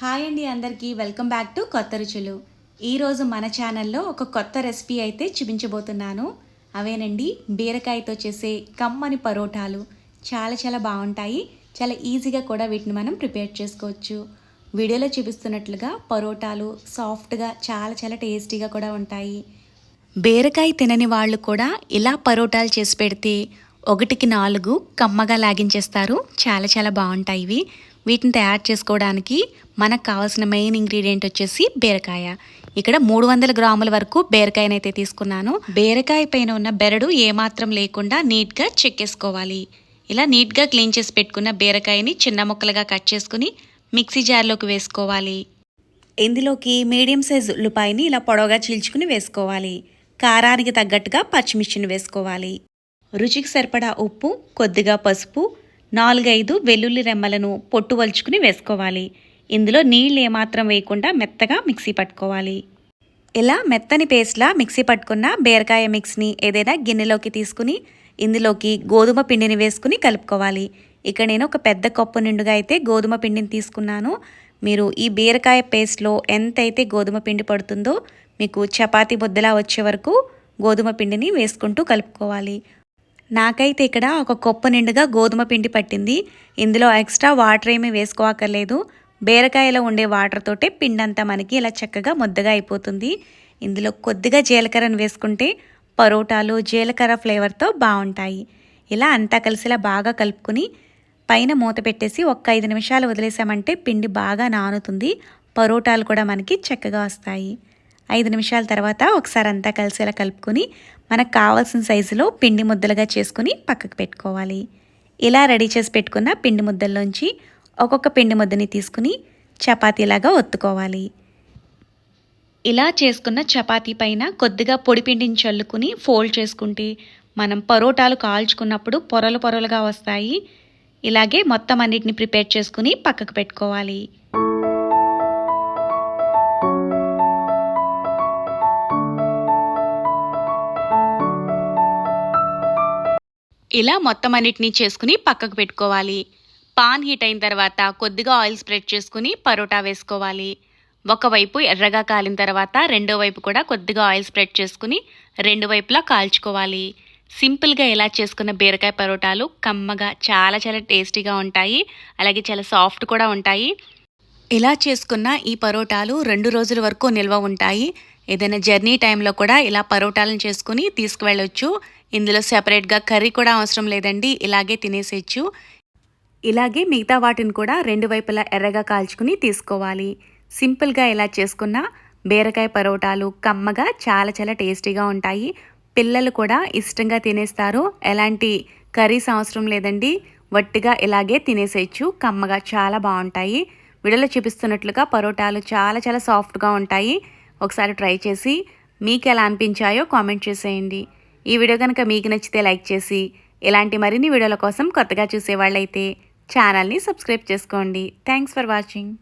Hi అండి అందరికీ. Welcome back to కొత్త రుచులు. ఈరోజు మన ఛానల్లో ఒక కొత్త రెసిపీ అయితే చూపించబోతున్నాను. అవేనండి? బీరకాయతో చేసే కమ్మని పరోటాలు. చాలా చాలా బాగుంటాయి. చాలా ఈజీగా కూడా వీటిని మనం ప్రిపేర్ చేసుకోవచ్చు. వీడియోలో చూపిస్తున్నట్లుగా పరోటాలు సాఫ్ట్గా చాలా చాలా టేస్టీగా కూడా ఉంటాయి. బీరకాయ తినని వాళ్ళు కూడా ఇలా పరోటాలు చేసి పెడితే ఒకటికి నాలుగు కమ్మగా లాగించేస్తారు. చాలా చాలా బాగుంటాయి ఇవి. వీటిని తయారు చేసుకోవడానికి మనకు కావాల్సిన మెయిన్ ఇంగ్రీడియంట్ వచ్చేసి బీరకాయ. ఇక్కడ మూడు వందల గ్రాముల వరకు బీరకాయనైతే తీసుకున్నాను. బీరకాయ పైన ఉన్న బెరడు ఏమాత్రం లేకుండా నీట్గా చెక్కేసుకోవాలి ఇలా నీట్గా క్లీన్ చేసి పెట్టుకున్న బీరకాయని చిన్న ముక్కలుగా కట్ చేసుకుని మిక్సీ జార్లోకి వేసుకోవాలి. ఇందులోకి మీడియం సైజు ఉల్లిపాయని ఇలా పొడవుగా చీల్చుకుని వేసుకోవాలి. కారానికి తగ్గట్టుగా పచ్చిమిర్చిని వేసుకోవాలి. రుచికి సరిపడా ఉప్పు కొద్దిగా పసుపు నాలుగైదు వెల్లుల్లి రెమ్మలను పొట్టు వలుచుకుని వేసుకోవాలి. ఇందులో నీళ్ళు ఏమాత్రం వేయకుండా మెత్తగా మిక్సీ పట్టుకోవాలి. ఇలా మెత్తని పేస్ట్లా మిక్సీ పట్టుకున్న బీరకాయ మిక్స్ని ఏదైనా గిన్నెలోకి తీసుకుని ఇందులోకి గోధుమ పిండిని వేసుకుని కలుపుకోవాలి. ఇక్కడ నేను ఒక పెద్ద కప్పు నిండుగా అయితే గోధుమ పిండిని తీసుకున్నాను. మీరు ఈ బీరకాయ పేస్ట్లో ఎంతైతే గోధుమ పిండి పడుతుందో మీకు చపాతీ బొద్దులా వచ్చే వరకు గోధుమ పిండిని వేసుకుంటూ కలుపుకోవాలి. నాకైతే ఇక్కడ ఒక కొప్ప నిండుగా గోధుమ పిండి పట్టింది. ఇందులో ఎక్స్ట్రా వాటర్ ఏమీ వేసుకోవక్కర్లేదు బీరకాయలో ఉండే వాటర్ తోటే పిండి అంతా మనకి ఇలా చక్కగా ముద్దగా అయిపోతుంది. ఇందులో కొద్దిగా జీలకర్రను వేసుకుంటే పరోటాలు జీలకర్ర ఫ్లేవర్తో బాగుంటాయి. ఇలా అంతా కలిసిలా బాగా కలుపుకుని పైన మూత పెట్టేసి ఒక్క ఐదు నిమిషాలు వదిలేసామంటే పిండి బాగా నానుతుంది. పరోటాలు కూడా మనకి చక్కగా వస్తాయి. ఐదు నిమిషాల తర్వాత ఒకసారి అంతా కలిసేలా కలుపుకొని మనకు కావాల్సిన సైజులో పిండి ముద్దలుగా చేసుకుని పక్కకు పెట్టుకోవాలి. ఇలా రెడీ చేసి పెట్టుకున్న పిండి ముద్దల్లోంచి ఒక్కొక్క పిండి ముద్దని తీసుకుని చపాతీలాగా ఒత్తుకోవాలి. ఇలా చేసుకున్న చపాతీ పైన కొద్దిగా పొడి పిండిని చల్లుకుని ఫోల్డ్ చేసుకుంటే మనం పరోటాలు కాల్చుకున్నప్పుడు పొరలు పొరలుగా వస్తాయి. ఇలాగే మొత్తం అన్నిటిని ప్రిపేర్ చేసుకుని పక్కకు పెట్టుకోవాలి. ఇలా మొత్తం అన్నిటినీ చేసుకుని పక్కకు పెట్టుకోవాలి. పాన్ హీట్ అయిన తర్వాత కొద్దిగా ఆయిల్ స్ప్రెడ్ చేసుకుని పరోటా వేసుకోవాలి. ఒకవైపు ఎర్రగా కాలిన తర్వాత రెండో వైపు కూడా కొద్దిగా ఆయిల్ స్ప్రెడ్ చేసుకుని రెండు వైపులా కాల్చుకోవాలి. సింపుల్గా ఇలా చేసుకున్న బీరకాయ పరోటాలు కమ్మగా చాలా చాలా టేస్టీగా ఉంటాయి. అలాగే చాలా సాఫ్ట్ కూడా ఉంటాయి. ఇలా చేసుకున్న ఈ పరోటాలు రెండు రోజుల వరకు నిల్వ ఉంటాయి. ఏదైనా జర్నీ టైంలో కూడా ఇలా పరోటాలను చేసుకుని తీసుకువెళ్ళొచ్చు. ఇందులో సెపరేట్గా కర్రీ కూడా అవసరం లేదండి. ఇలాగే తినేసేయచ్చు ఇలాగే మిగతా వాటిని కూడా రెండు వైపులా ఎర్రగా కాల్చుకుని తీసుకోవాలి. సింపుల్గా ఇలా చేసుకున్న బీరకాయ పరోటాలు కమ్మగా చాలా చాలా టేస్టీగా ఉంటాయి. పిల్లలు కూడా ఇష్టంగా తినేస్తారు. ఎలాంటి కర్రీస్ అవసరం లేదండి. వట్టిగా ఇలాగే తినేసేయచ్చు. కమ్మగా చాలా బాగుంటాయి. వీడియోలో చూపిస్తున్నట్లుగా పరోటాలు చాలా చాలా సాఫ్ట్గా ఉంటాయి. ఒకసారి ట్రై చేసి మీకు ఎలా అనిపించాయో కామెంట్ చేసేయండి. ఈ వీడియో కనుక మీకు నచ్చితే లైక్ చేసి ఇలాంటి మరిన్ని వీడియోల కోసం కొత్తగా చూసేవాళ్ళైతే ఛానల్ని సబ్స్క్రైబ్ చేసుకోండి. Thanks for watching.